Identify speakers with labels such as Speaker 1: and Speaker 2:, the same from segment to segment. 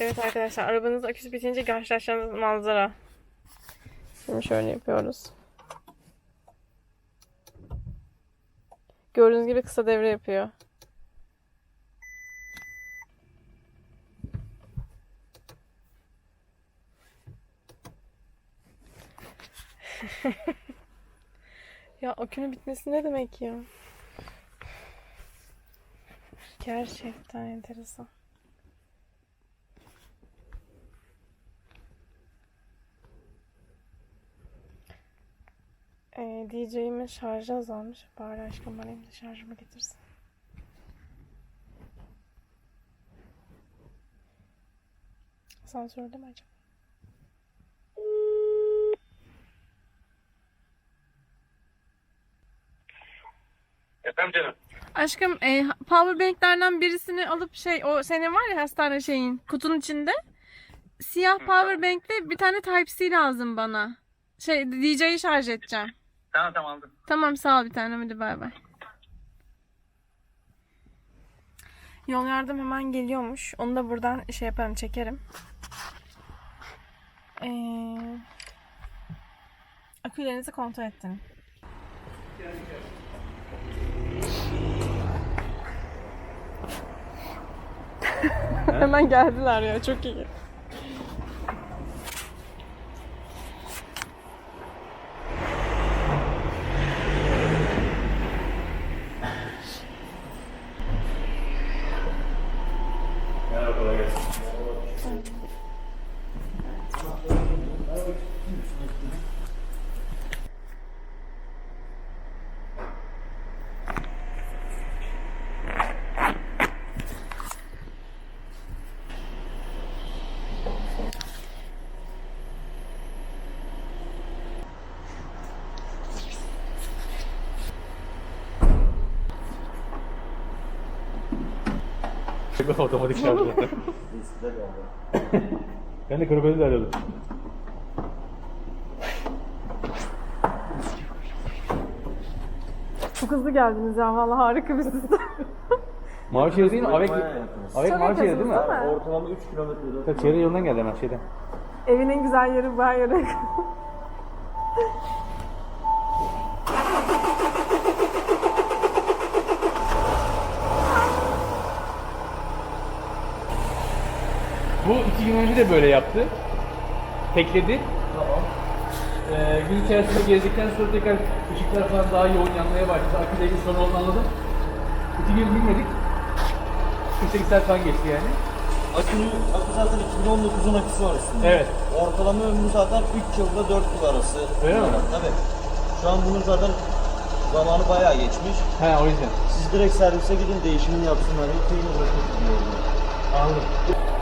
Speaker 1: Evet arkadaşlar arabanız aküsü bitince karşılaşacağınız manzara. Şimdi şöyle yapıyoruz. Gördüğünüz gibi kısa devre yapıyor. ya akünün bitmesi ne demek ya? Gerçekten enteresan. Ee, DJ'imin şarjı azalmış. Bari aşkım bana evde şarjımı getirsin. Asansörde mi acaba?
Speaker 2: Efendim canım.
Speaker 1: Aşkım e, powerbanklerden birisini alıp şey o senin var ya hastane şeyin kutunun içinde siyah powerbank'te bir tane Type-C lazım bana. Şey DJ'yi şarj edeceğim.
Speaker 2: Tamam tamam aldım.
Speaker 1: Tamam sağ ol bir tanem hadi bay bay. Yol yardım hemen geliyormuş. Onu da buradan şey yaparım çekerim. Ee, akülerinizi kontrol ettim. hemen geldiler ya çok iyi.
Speaker 2: Merhaba kolay gelsin. Otomatik şarj zaten. ben de krokodil arıyordum.
Speaker 1: Çok hızlı geldiniz ya vallahi harika bir sistem.
Speaker 3: Mavi şehir değil mi? Avek, Avek mavi şehir değil mi?
Speaker 1: yakınsınız değil mi?
Speaker 4: Ortalama 3 kilometre
Speaker 3: Tabii şehrin yolundan geldi hemen şeyden.
Speaker 1: Evin en güzel yeri bu her yere.
Speaker 3: Bu iki gün önce de böyle yaptı. Tekledi. Ee, gün içerisinde gezdikten sonra tekrar ışıklar falan daha yoğun yanmaya başladı. Aküde bir sorun olduğunu anladım. İki gün bilmedik. 48 saat falan geçti yani.
Speaker 4: Akünün, akü zaten 2019'un aküsü var üstünde.
Speaker 3: Evet.
Speaker 4: Ortalama ömrü zaten 3 yılda 4 yıl arası.
Speaker 3: Öyle mi?
Speaker 4: Tabii. Şu an bunun zaten zamanı bayağı geçmiş.
Speaker 3: He o yüzden.
Speaker 4: Siz direkt servise gidin değişimini yapsınlar. Yıkayın bırakın gidiyorum.
Speaker 3: Anladım.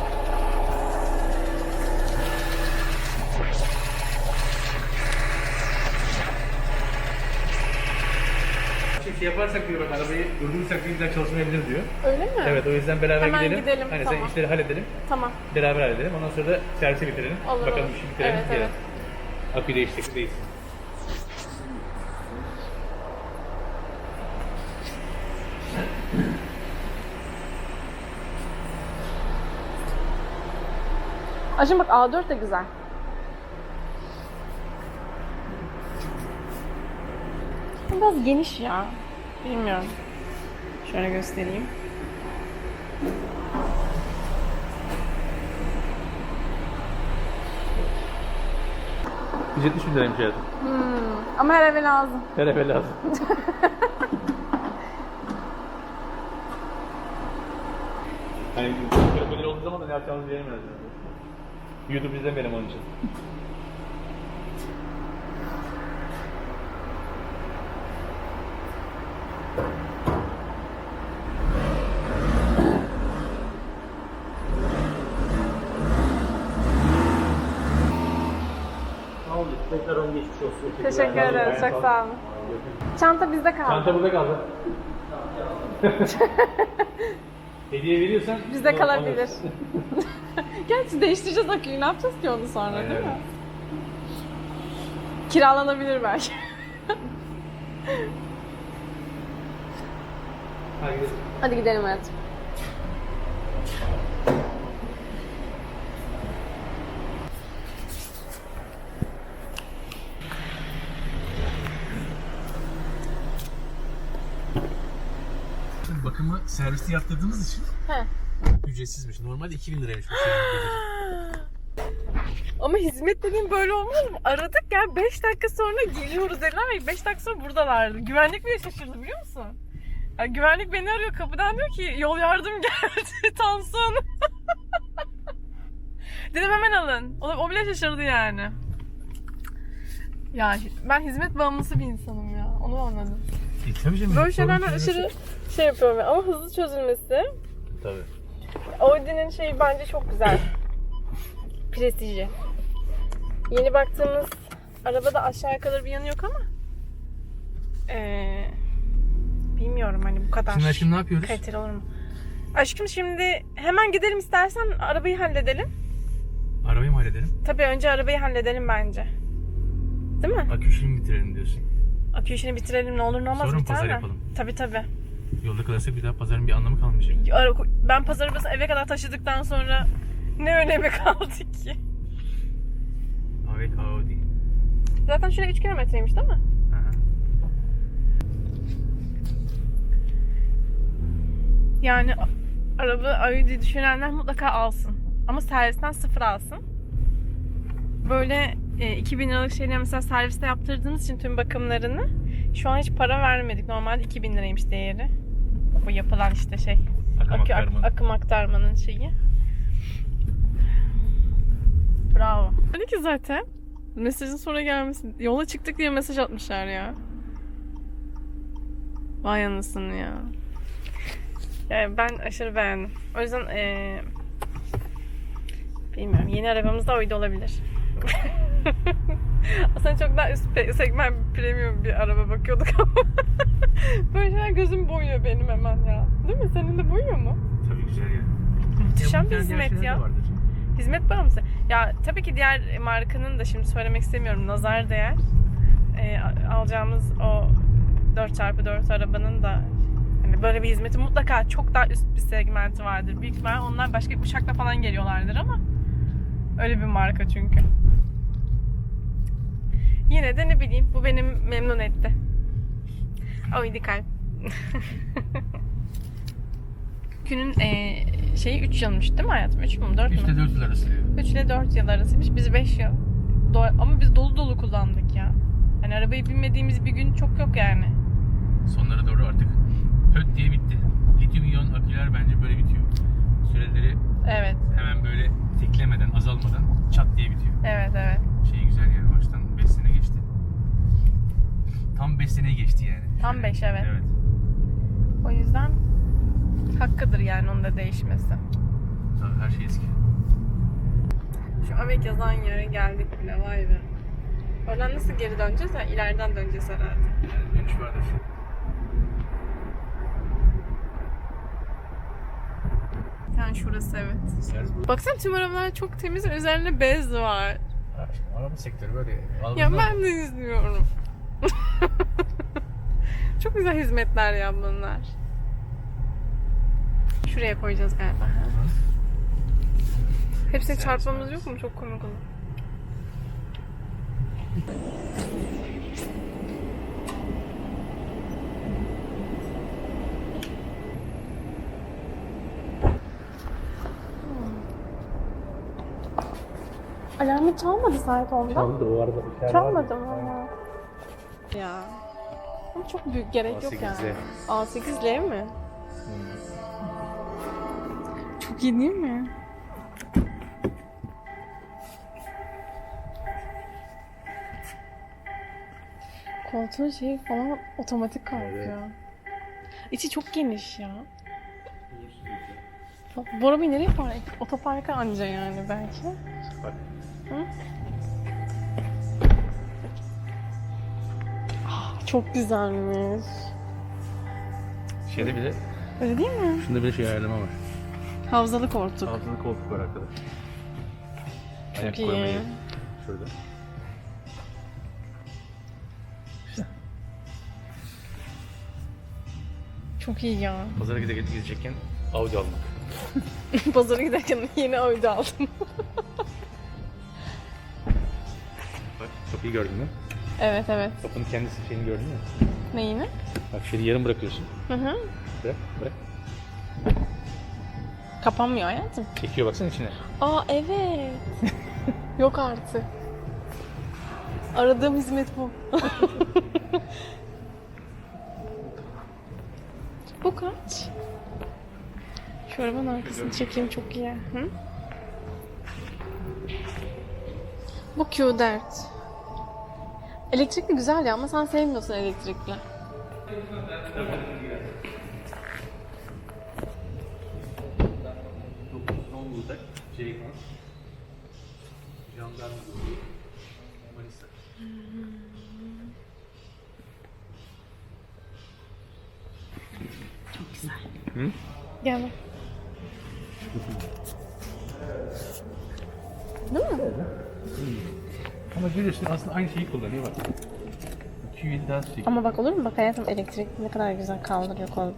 Speaker 3: Şey yaparsak diyor bak arabayı durdurursak bir güzel çalışmayabilir diyor.
Speaker 1: Öyle mi?
Speaker 3: Evet o yüzden beraber
Speaker 1: Hemen
Speaker 3: gidelim.
Speaker 1: gidelim,
Speaker 3: Hani
Speaker 1: tamam.
Speaker 3: sen işleri halledelim.
Speaker 1: Tamam.
Speaker 3: Beraber halledelim. Ondan sonra da servise bitirelim.
Speaker 1: Olur,
Speaker 3: Bakalım
Speaker 1: olur.
Speaker 3: işi bitirelim.
Speaker 1: Evet, evet.
Speaker 3: Akü değiştik değilsin.
Speaker 1: Aşkım bak A4 de güzel. Biraz geniş ya. Bilmiyorum. Şöyle göstereyim.
Speaker 3: 70 bin liraymış hayatım.
Speaker 1: Ama her eve lazım.
Speaker 3: Her eve lazım. hani böyle olduğu zaman da ne yapacağımızı bilemeyiz. YouTube izlemeyelim onun için.
Speaker 4: Ne oldu? Tekrar on geçmiş olsun.
Speaker 1: Teşekkür ederiz. Çok sağ olun. Çanta bizde kaldı.
Speaker 3: Çanta burada kaldı. Hediye veriyorsan
Speaker 1: Bizde kalabilir. Gerçi değiştireceğiz aküyü. Ne yapacağız ki onu sonra
Speaker 3: Aynen
Speaker 1: değil mi? Kiralanabilir belki.
Speaker 3: Hadi gidelim.
Speaker 1: Hadi gidelim hayatım.
Speaker 3: Serviste yaptırdığımız için
Speaker 1: He.
Speaker 3: ücretsizmiş. Normalde 2000 liraymış bu
Speaker 1: Ama hizmet dediğim böyle olmaz mı? Aradık ya 5 dakika sonra geliyoruz dediler ve 5 dakika sonra buradalardı. Güvenlik bile şaşırdı biliyor musun? Ya güvenlik beni arıyor kapıdan diyor ki yol yardım geldi Tansun. Dedim hemen alın. O, o bile şaşırdı yani. Ya ben hizmet bağımlısı bir insanım ya. Onu anladım.
Speaker 3: E, tabii canım.
Speaker 1: Böyle şeylerden aşırı şey yapıyorum ya. ama hızlı çözülmesi.
Speaker 3: Tabii.
Speaker 1: Audi'nin şeyi bence çok güzel. Prestiji. Yeni baktığımız arabada aşağı yukarı bir yanı yok ama ee, bilmiyorum hani bu kadar
Speaker 3: Şimdi aşkım ne yapıyoruz?
Speaker 1: kaliteli olur mu? Aşkım şimdi hemen gidelim istersen arabayı halledelim.
Speaker 3: Arabayı mı halledelim?
Speaker 1: Tabii önce arabayı halledelim bence. Değil mi?
Speaker 3: Akü işini bitirelim diyorsun.
Speaker 1: Akü işini bitirelim ne olur ne olmaz
Speaker 3: Sonra mı
Speaker 1: biter
Speaker 3: pazar
Speaker 1: mi?
Speaker 3: yapalım?
Speaker 1: Tabii tabii.
Speaker 3: Yolda kalırsak bir daha pazarın bir anlamı kalmayacak.
Speaker 1: Ben pazar arabasını eve kadar taşıdıktan sonra ne önemi kaldı ki?
Speaker 3: Avec Audi.
Speaker 1: Zaten şuraya 3 kilometreymiş değil mi?
Speaker 3: Aha.
Speaker 1: Yani araba Audi düşünenler mutlaka alsın. Ama servisten sıfır alsın. Böyle e, 2000 liralık şeyleri mesela serviste yaptırdığımız için tüm bakımlarını şu an hiç para vermedik. Normalde 2000 liraymış değeri. Bu yapılan işte şey.
Speaker 3: Akım
Speaker 1: akü- ak-
Speaker 3: aktarmanın.
Speaker 1: akım aktarmanın şeyi. Bravo. Öyle ki zaten mesajın sonra gelmesi. Yola çıktık diye mesaj atmışlar ya. Vay anasını ya. Yani ben aşırı beğendim. O yüzden eee bilmiyorum. Yeni arabamız da oydu olabilir. Aslında çok daha üst segment premium bir araba bakıyorduk ama böyle şeyler gözüm boyuyor benim hemen ya. Değil mi? Senin de boyuyor mu?
Speaker 3: Tabii güzel ya.
Speaker 1: Muhteşem bir hizmet ya. Hizmet bağımlısı. Ya tabii ki diğer markanın da şimdi söylemek istemiyorum nazar değer. A- alacağımız o 4x4 arabanın da hani böyle bir hizmeti mutlaka çok daha üst bir segmenti vardır. Büyük ihtimal onlar başka bir uçakla falan geliyorlardır ama öyle bir marka çünkü. Yine de ne bileyim bu benim memnun etti. Oydi kalp. Günün eee şeyi 3 yılmış değil mi hayatım? 3 mü 4 mü?
Speaker 3: 3 ile 4 yıl arası diyor.
Speaker 1: 3 ile 4 yıl arasıymış. Biz 5 yıl. Do- ama biz dolu dolu kullandık ya. Hani arabayı binmediğimiz bir gün çok yok yani.
Speaker 3: Sonlara doğru artık höt diye bitti. Lityum iyon aküler bence böyle bitiyor. Süreleri
Speaker 1: Evet,
Speaker 3: hemen böyle teklemeden, azalmadan çat diye bitiyor.
Speaker 1: evet, evet.
Speaker 3: Şey güzel yani baştan 5 sene geçti. Tam 5 sene geçti yani.
Speaker 1: Tam
Speaker 3: Şöyle.
Speaker 1: beş, evet.
Speaker 3: Evet.
Speaker 1: O yüzden hakkıdır yani onun da değişmesi.
Speaker 3: Tabii her şey eski.
Speaker 1: Şu Amek yazan yere geldik bile vay be. Oradan nasıl geri döneceğiz? Ha, ileriden döneceğiz herhalde.
Speaker 3: Yani dönüş vardır.
Speaker 1: Yani şurası evet. Baksana tüm arabalar çok temiz ve üzerinde bez var.
Speaker 3: Araba sektörü böyle.
Speaker 1: Ya ben de izliyorum. Çok güzel hizmetler ya bunlar. Şuraya koyacağız galiba. Ha? Hepsini çarpmamız yok mu? Çok komik olur. Alarmı çalmadı saat onda.
Speaker 2: Çaldı o arada
Speaker 1: Çalmadı mı ya? Ama çok büyük gerek yok yani.
Speaker 3: A8Z.
Speaker 1: A8L mi? Çok iyi değil mi? Koltuğun şeyi falan otomatik kalkıyor. İçi çok geniş ya. Bu arabayı nereye park? Otoparka anca yani belki.
Speaker 2: Bak.
Speaker 1: Hı? Çok güzelmiş.
Speaker 3: Şeyde bile,
Speaker 1: Öyle değil mi?
Speaker 3: şunda bile şey ayarlama var.
Speaker 1: Havzalı koltuk.
Speaker 3: Altında koltuk var arkada. Ayak
Speaker 1: iyi.
Speaker 3: koymayı şurada.
Speaker 1: Çok iyi ya.
Speaker 3: Pazara gide gidecekken Audi almak.
Speaker 1: Pazara giderken yeni Audi aldım.
Speaker 3: Bak kapıyı gördün mü?
Speaker 1: Evet evet.
Speaker 3: Kapının kendisi şeyini gördün mü?
Speaker 1: Neyini?
Speaker 3: Bak şeyi yarım bırakıyorsun.
Speaker 1: Hı hı.
Speaker 3: Bırak, bırak.
Speaker 1: Kapanmıyor hayatım.
Speaker 3: Çekiyor baksana içine.
Speaker 1: Aa evet. Yok artık. Aradığım hizmet bu. bu kaç? Şu arabanın arkasını çekeyim çok iyi. Hı? Bu Q4. Elektrikli güzel ya ama sen sevmiyorsun elektrikli.
Speaker 3: Zonguldak, Ceyhan, Jandarma, Manisa.
Speaker 1: Gel bak. Değil mi?
Speaker 3: Ama görüyorsun aslında aynı şeyi kullanıyor bak. 200 daha çekiyor.
Speaker 1: Ama bak olur mu? Bak hayatım elektrik ne kadar güzel kaldırıyor kolumu.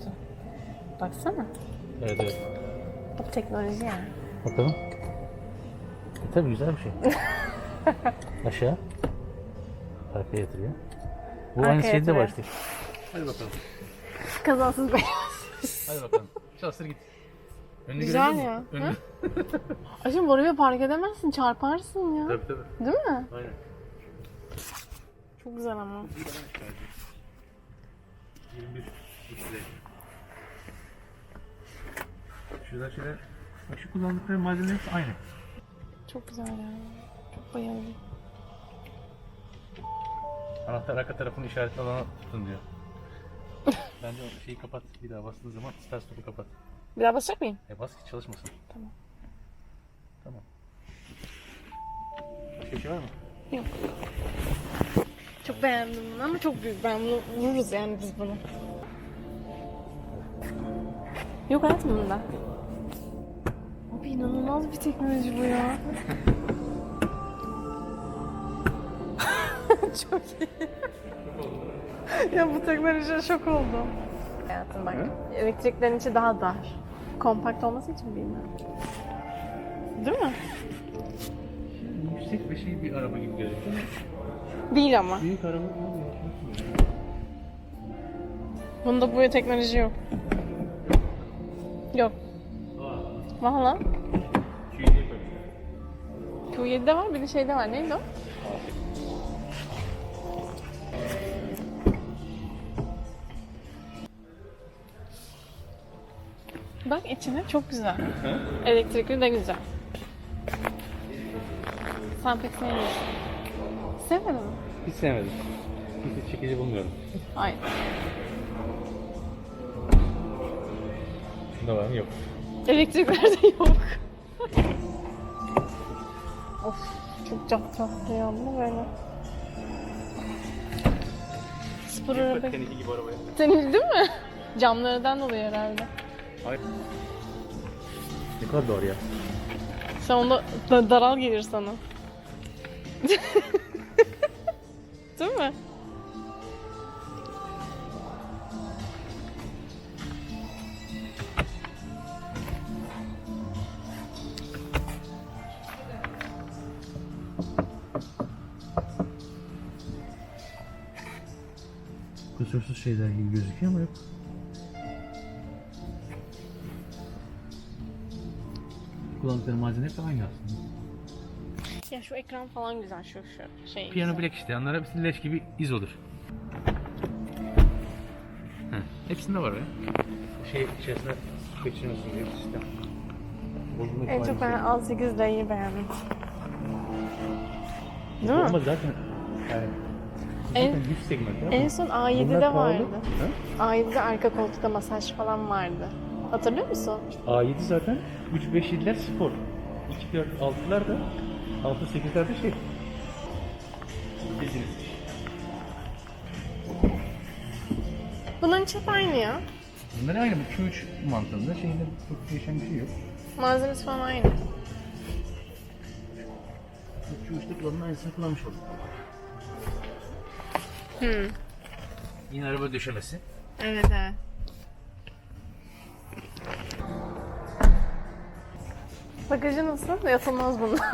Speaker 1: Baksana.
Speaker 3: Evet evet.
Speaker 1: Bu teknoloji yani.
Speaker 3: Bakalım. E, tabii güzel bir şey. Aşağı. Arkaya yatırıyor. Bu
Speaker 1: Arkaya
Speaker 3: aynı şeyde de
Speaker 1: yatırıyor.
Speaker 3: işte. Hadi bakalım.
Speaker 1: Kazasız beyaz.
Speaker 3: Hadi bakalım. Çalıştır git. Önünü
Speaker 1: Güzel
Speaker 3: görebiliyor
Speaker 1: ya.
Speaker 3: Önünü.
Speaker 1: Aşkım oraya park edemezsin. Çarparsın ya.
Speaker 3: tabii tabii.
Speaker 1: Değil mi?
Speaker 3: Aynen.
Speaker 1: Çok güzel ama.
Speaker 3: 21 litre. Şurada şöyle bak şu kullandıkları malzemeler hepsi aynı.
Speaker 1: Çok güzel ya. Çok bayıldım.
Speaker 3: Anahtar arka tarafını işaretli alana tutun diyor. Bence o şeyi kapat. Bir daha bastığın zaman start stop'u kapat.
Speaker 1: Bir daha basacak mıyım?
Speaker 3: E bas ki çalışmasın.
Speaker 1: Tamam.
Speaker 3: Tamam. Başka bir şey var mı?
Speaker 1: Yok. Çok beğendim bunu ama çok büyük. Ben bunu vururuz yani biz bunu. Yok hayatım bunda. Abi inanılmaz bir teknoloji bu ya. çok iyi. ya bu teknolojiye şok oldum. Hayatım bak elektriklerin içi daha dar. Kompakt olması için bilmiyorum. Değil mi?
Speaker 3: Yüksek bir şey bir araba gibi gözüküyor.
Speaker 1: Değil ama.
Speaker 3: Büyük araba gibi
Speaker 1: Bunda bu teknoloji yok. Yok. Valla. Q7'de var bir de şeyde var. Neydi o? Bak içine çok güzel. Elektrikli de güzel. Sen pek sevmiyorsun. Sevmedin mi?
Speaker 3: Hiç sevmedim. Hiç çekici bulmuyorum.
Speaker 1: Hayır.
Speaker 3: Şunda var mı? Yok.
Speaker 1: Elektriklerde yok. of çok cap caplı ya bu böyle. Spor araba.
Speaker 3: Seninki gibi arabaya.
Speaker 1: Senin değil mi? Camlardan dolayı herhalde.
Speaker 3: Hayır. Ne kadar doğru ya.
Speaker 1: Sen onda da- daral gelir sana. değil mi?
Speaker 3: Kusursuz şeyler gibi gözüküyor ama yok. Kullandıkları malzeme aynı aslında.
Speaker 1: Ya şu ekran falan güzel şu şu şey.
Speaker 3: Piyano
Speaker 1: güzel.
Speaker 3: bilek işte. Onlar hepsi leş gibi iz olur. Heh, hepsinde var ya. Şey içerisine geçiriyorsun diye bir sistem. Bozulma
Speaker 1: En çok ben
Speaker 3: ihtimali
Speaker 1: A8 D'yi beğendim. Değil mi?
Speaker 3: Ama zaten yani
Speaker 1: En- En son A7'de
Speaker 3: bunlar pahalı.
Speaker 1: vardı.
Speaker 3: Ha?
Speaker 1: A7'de arka koltukta masaj falan vardı. Hatırlıyor musun?
Speaker 3: A7 zaten 3-5-7'ler spor. 2-4-6'lar da 6-8'ler de şey. Bildiğiniz.
Speaker 1: Bunların hep aynı ya.
Speaker 3: Bunlar aynı bu Q3 mantığında şeyinde çok değişen bir şey yok.
Speaker 1: Malzemesi falan aynı.
Speaker 3: Bu Q3'te kullanılan aynısını kullanmış olduk.
Speaker 1: Hmm.
Speaker 3: Yine araba döşemesi.
Speaker 1: Evet evet. Bagajı nasıl? Yatılmaz bunun.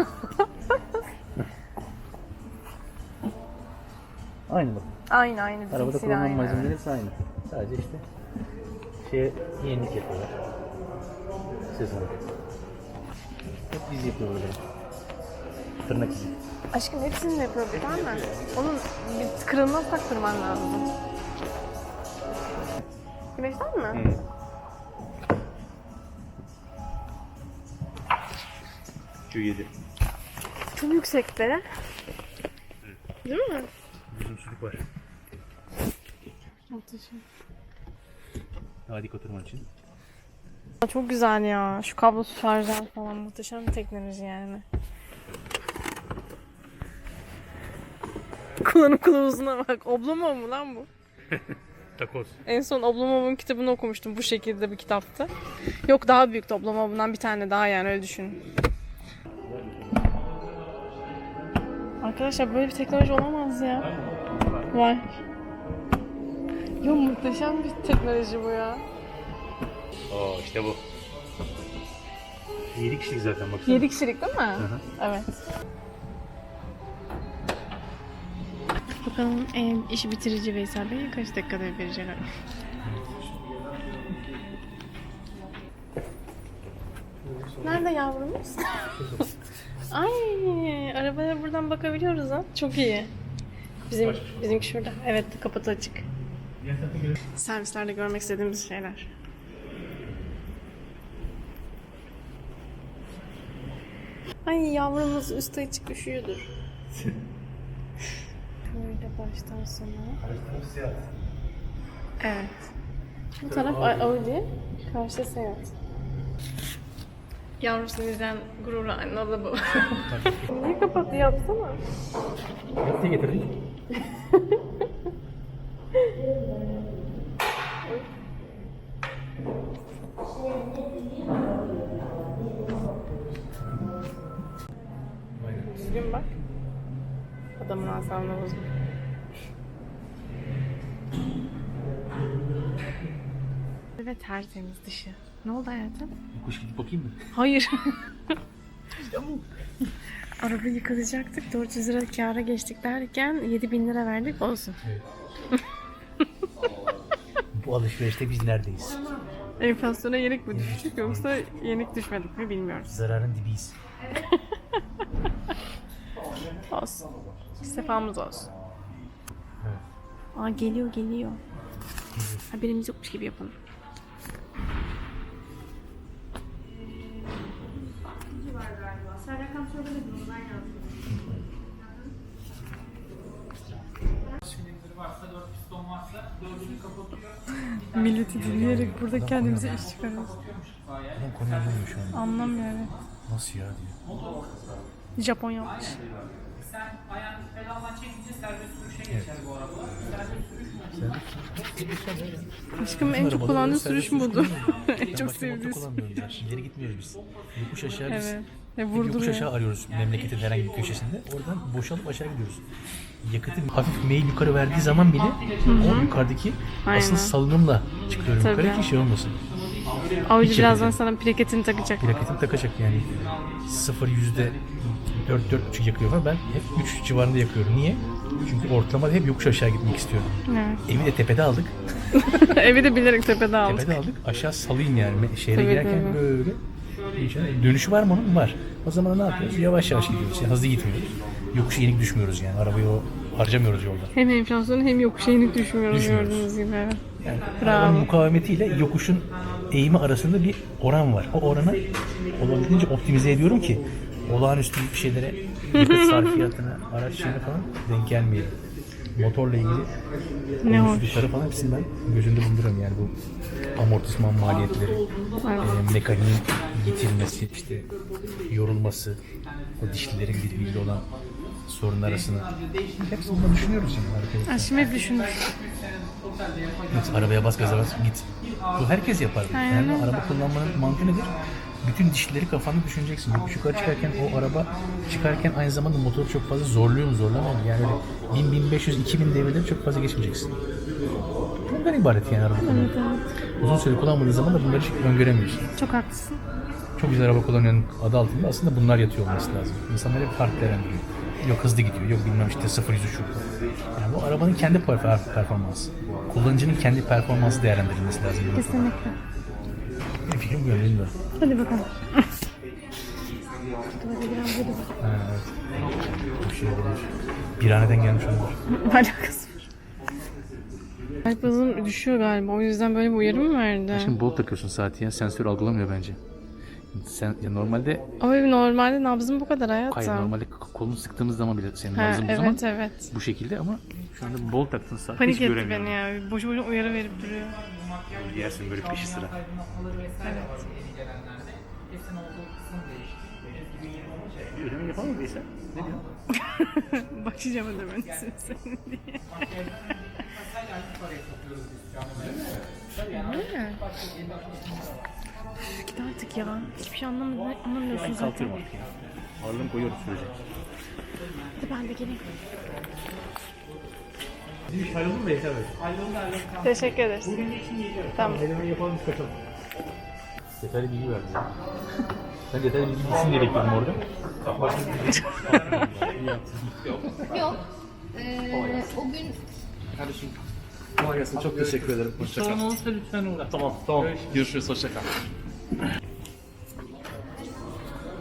Speaker 3: Aynı bak.
Speaker 1: aynı aynı.
Speaker 3: Arabada
Speaker 1: bizimkisiyle
Speaker 3: kullanılan
Speaker 1: aynı.
Speaker 3: malzemeler hepsi aynı. Sadece işte şeye yenilik yapıyorlar. sesini. Hep biz yapıyoruz böyle. Tırnak izi.
Speaker 1: Aşkım hepsini de yapıyor bir tane. Onun bir kırılmaz taktırman lazım. Güneşten mi?
Speaker 3: Q7.
Speaker 1: Çok yüksekte. Değil mi?
Speaker 3: Lüzumsuzluk var.
Speaker 1: Muhteşem.
Speaker 3: Hadi oturman için.
Speaker 1: Çok güzel ya. Şu kablosuz şarjlar falan muhteşem bir teknoloji yani. Kullanım kılavuzuna bak. Oblomov mu lan bu?
Speaker 3: Takoz.
Speaker 1: En son Oblomov'un kitabını okumuştum bu şekilde bir kitaptı. Yok daha büyüktü Oblomov'undan bir tane daha yani öyle düşünün. Arkadaşlar böyle bir teknoloji olamaz ya. Var. Yo muhteşem bir teknoloji bu ya.
Speaker 3: Oo işte bu. 7 kişilik zaten baksana.
Speaker 1: 7 kişilik değil mi? Evet. Bakalım en işi bitirici Veysel Bey kaç dakikada verecek Nerede yavrumuz? Ay, arabaya buradan bakabiliyoruz ha. Çok iyi. Bizim bizimki şurada. Evet, kapatı açık. Servislerde görmek istediğimiz şeyler. Ay yavrumuz üstü açık üşüyordur. Böyle baştan sona. Evet. Bu taraf Audi, karşı Seat. Yavrusunu bizden gururla anladı bu. Niye kapattı yapsana?
Speaker 3: Nasıl getirdik?
Speaker 1: Tertemiz dışı. Ne oldu hayatım?
Speaker 3: Kuş gidip bakayım mı?
Speaker 1: Hayır. Arabayı yıkatacaktık. 400 lira kâra geçtik derken 7000 lira verdik olsun.
Speaker 3: Bu alışverişte biz neredeyiz?
Speaker 1: Enflasyona yenik mi düştük yoksa yenik düşmedik mi bilmiyoruz.
Speaker 3: Zararın dibiyiz.
Speaker 1: Olsun. Sefamız olsun. Aa geliyor geliyor. Haberimiz yokmuş gibi yapalım. Milleti dinleyerek burada kendimize iş çıkarıyoruz.
Speaker 3: Adam konuyu anlamıyor şu an.
Speaker 1: Anlamıyorum.
Speaker 3: Nasıl ya diyor.
Speaker 1: Japon yapmış.
Speaker 5: Sen ayağını pedaldan çekince serbest sürüşe geçer bu araba. Serbest sürüş
Speaker 1: Aşkım en çok kullandığı sürüş budur. en çok
Speaker 3: Başka motor
Speaker 1: sevdiği.
Speaker 3: kullanmıyoruz yani. İleri gitmiyoruz biz. Yokuş aşağı biz.
Speaker 1: Evet. Ve
Speaker 3: Yokuş aşağı arıyoruz memleketin herhangi bir köşesinde. Oradan boşalıp aşağı gidiyoruz. Yakıtı hafif meyil yukarı verdiği zaman bile o yukarıdaki
Speaker 1: Aynen.
Speaker 3: asıl salınımla çıkıyorum
Speaker 1: Tabii.
Speaker 3: yukarı ki şey olmasın.
Speaker 1: Avucu
Speaker 3: Hiç
Speaker 1: birazdan sana plaketini takacak.
Speaker 3: Plaketini takacak yani. Sıfır yüzde 4-4,5 yakıyor ama ben hep 3 civarında yakıyorum. Niye? Çünkü ortalamada hep yokuş aşağı gitmek istiyorum.
Speaker 1: Evet.
Speaker 3: Evi de tepede aldık.
Speaker 1: Evi de bilerek tepede aldık.
Speaker 3: Tepede aldık. Aşağı salayım yani. Şehre
Speaker 1: Tabii,
Speaker 3: girerken
Speaker 1: tabii.
Speaker 3: böyle. Dönüşü var mı onun? Var. O zaman ne yapıyoruz? Yavaş yavaş gidiyoruz. Yani hızlı gitmiyoruz. Yokuşa yenik düşmüyoruz yani. Arabayı o harcamıyoruz yolda.
Speaker 1: Hem enflasyon hem yokuş yenik düşmüyoruz,
Speaker 3: Düşmüyoruz.
Speaker 1: gördüğünüz gibi. Evet.
Speaker 3: Yani
Speaker 1: Bravo.
Speaker 3: mukavemetiyle yokuşun eğimi arasında bir oran var. O oranı olabildiğince optimize ediyorum ki olağanüstü bir şeylere yakıt sarfiyatına, araç şeyine falan denk gelmeyelim. Motorla ilgili
Speaker 1: Ne
Speaker 3: olumsuzlukları falan hepsini ben gözünde bulunduruyorum yani bu amortisman maliyetleri, e, mekaniğin yitilmesi, işte yorulması, o dişlilerin birbiriyle olan sorun arasını hepsini bunları düşünüyoruz yani. Harika.
Speaker 1: Aşkım hep düşünmüş.
Speaker 3: Git arabaya bas gaza bas git. Bu herkes yapar. bunu.
Speaker 1: Aynen
Speaker 3: Yani
Speaker 1: öyle.
Speaker 3: araba kullanmanın mantığı nedir? Bütün dişleri kafanda düşüneceksin. Yokuş yukarı çıkarken o araba çıkarken aynı zamanda motoru çok fazla zorluyor mu zorlamıyor mu? Yani öyle 1000, 1500, 2000 devirleri çok fazla geçmeyeceksin. Bundan ibaret yani araba kullanmak. Uzun süre kullanmadığın zaman da bunları hiç öngöremiyorsun.
Speaker 1: Çok haklısın.
Speaker 3: Çok güzel araba kullanıyorsun adı altında aslında bunlar yatıyor olması lazım. İnsanlar hep farklı değerlendiriyor. Yok hızlı gidiyor, yok bilmem işte 0 100 şu. Yani bu arabanın kendi perf- performansı. Kullanıcının kendi performansı değerlendirilmesi lazım.
Speaker 1: Kesinlikle.
Speaker 3: Benim fikrim mi bilmiyorum.
Speaker 1: Hadi bakalım.
Speaker 3: Ha, evet. Bu şey olabilir. Birhaneden gelmiş olabilir.
Speaker 1: Alakası var. Kalp hızım düşüyor galiba. O yüzden böyle bir uyarı mı verdi?
Speaker 3: Şimdi bol takıyorsun saati ya. Sensör algılamıyor bence. Sen ya normalde
Speaker 1: Ama benim normalde nabzım bu kadar hayatım.
Speaker 3: hayır normalde k- kolunu sıktığımız zaman bile senin
Speaker 1: Ha,
Speaker 3: nabzın bu
Speaker 1: evet
Speaker 3: zaman
Speaker 1: evet.
Speaker 3: bu şekilde ama şu anda bol taktın saat
Speaker 1: Panik
Speaker 3: hiç
Speaker 1: etti
Speaker 3: göremiyorum.
Speaker 1: beni ya. Boşu boşuna uyarı verip duruyor.
Speaker 3: Yersin böyle peşi sıra.
Speaker 5: Değişti.
Speaker 3: Bir ödeme yapalım mı Veysel? Ne diyorsun?
Speaker 1: Başlayacağım ödemenisin senin diye. Öyle. Üf, Git artık ya. Hiçbir şey anlamadım. Anlamıyorsun zaten.
Speaker 3: Kalkıyorum artık ya. Ağırlığını koyuyorum sürece.
Speaker 1: Hadi ben de geleyim.
Speaker 3: Bizim iş halloldu mu Veysel Bey?
Speaker 1: Teşekkür ederiz. Tamam.
Speaker 3: Hemen yapalım biz kaçalım. Detaylı bilgi verdi ya. Ben detaylı bilgi bilsin diye bekliyorum orada.
Speaker 6: Yok. Ee, o gün
Speaker 3: Kolay gelsin. Çok teşekkür ederim. Hoşça
Speaker 5: Sorun olursa lütfen uğra.
Speaker 3: Tamam tamam. Görüşürüz. Hoşça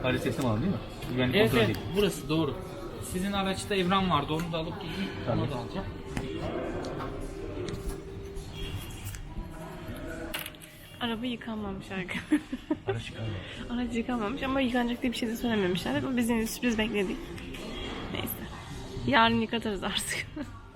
Speaker 3: Alet teslim alın değil mi? Güvenlik
Speaker 5: Evet
Speaker 3: kontrol
Speaker 5: evet burası doğru. Sizin araçta evran vardı onu da alıp geleyim. Onu da alacağım.
Speaker 1: Araba yıkanmamış arkadaşlar.
Speaker 3: Araç çıkarma.
Speaker 1: Araç yıkanmamış ama yıkanacak diye bir şey de söylememişler. Ama biz yine sürpriz bekledik. Neyse. Yarın yıkatırız artık.